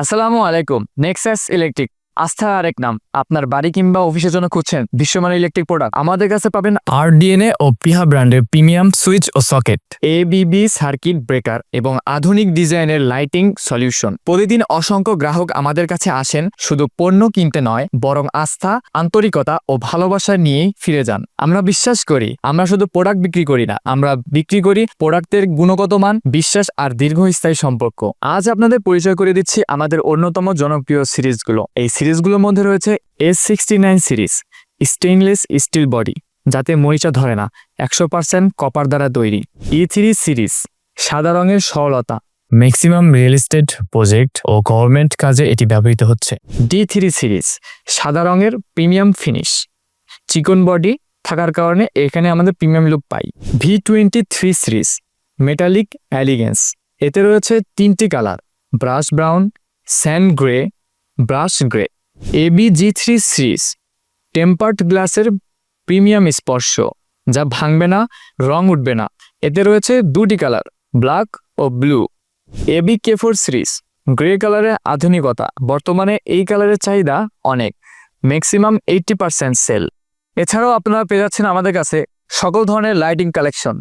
আসসালামু আলাইকুম Nexus electric আস্থা আরেক নাম। আপনার বাড়ি কিংবা অফিসের জন্য খুঁজছেন বিশ্বমানের ইলেকট্রিক প্রোডাক্ট আমাদের কাছে পাবেন আরডিএনএ ও পিহা ব্র্যান্ডের প্রিমিয়াম সুইচ ও সকেট এ এবিবি সার্কিট ব্রেকার এবং আধুনিক ডিজাইনের লাইটিং সলিউশন প্রতিদিন অসংখ্য গ্রাহক আমাদের কাছে আসেন, শুধু পণ্য কিনতে নয়, বরং আস্থা, আন্তরিকতা ও ভালোবাসা নিয়েই ফিরে যান। আমরা বিশ্বাস করি, আমরা শুধু প্রোডাক্ট বিক্রি করি না, আমরা বিক্রি করি প্রোডাক্টের গুণগত মান, বিশ্বাস আর দীর্ঘস্থায়ী সম্পর্ক। আজ আপনাদের পরিচয় করে দিচ্ছি আমাদের অন্যতম জনপ্রিয় সিরিজগুলো। এই সিরিজগুলোর মধ্যে রয়েছে S sixty nine series stainless steel body যাতে মরিচা ধরে না, একশো পার্সেন্ট কপার দ্বারা তৈরি। ই থ্রি সিরিজ, সাদা রঙের সরলতা। ম্যাক্সিমাম রিয়েল এস্টেট প্রজেক্ট ও গভর্নমেন্ট কাজে এটি ব্যবহৃত হচ্ছে। ডি থ্রি সিরিজ, সাদা রঙের প্রিমিয়াম ফিনিশ চিকন বডি থাকার কারণে এখানে আমাদের প্রিমিয়াম লুক পাই। V twenty three series metallic elegance এতে রয়েছে তিনটি colour brush brown sand grey brush grey AB G three series tempered গ্লাসের প্রিমিয়াম স্পর্শ, যা ভাঙবে না, রং উঠবে না। এতে রয়েছে দুটি কালার ব্ল্যাক ও blue AB K four series grey কালারের আধুনিকতা। বর্তমানে এই কালারের চাহিদা অনেক ম্যাক্সিমাম এইটটি পার্সেন্ট সেল এছাড়াও আপনারা পেয়ে যাচ্ছেন আমাদের কাছে সকল ধরনের লাইটিং কালেকশন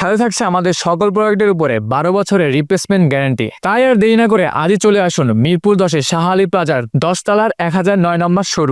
সাথে থাকছে আমাদের সকল প্রোডাক্টের উপরে বারো বছরের রিপ্লেসমেন্ট গ্যারান্টি তাই আর দেরি না করে আজই চলে আসুন মিরপুর দশে শাহ আলী প্লাজার দশতলার এক হাজার নয় নম্বর শোরুম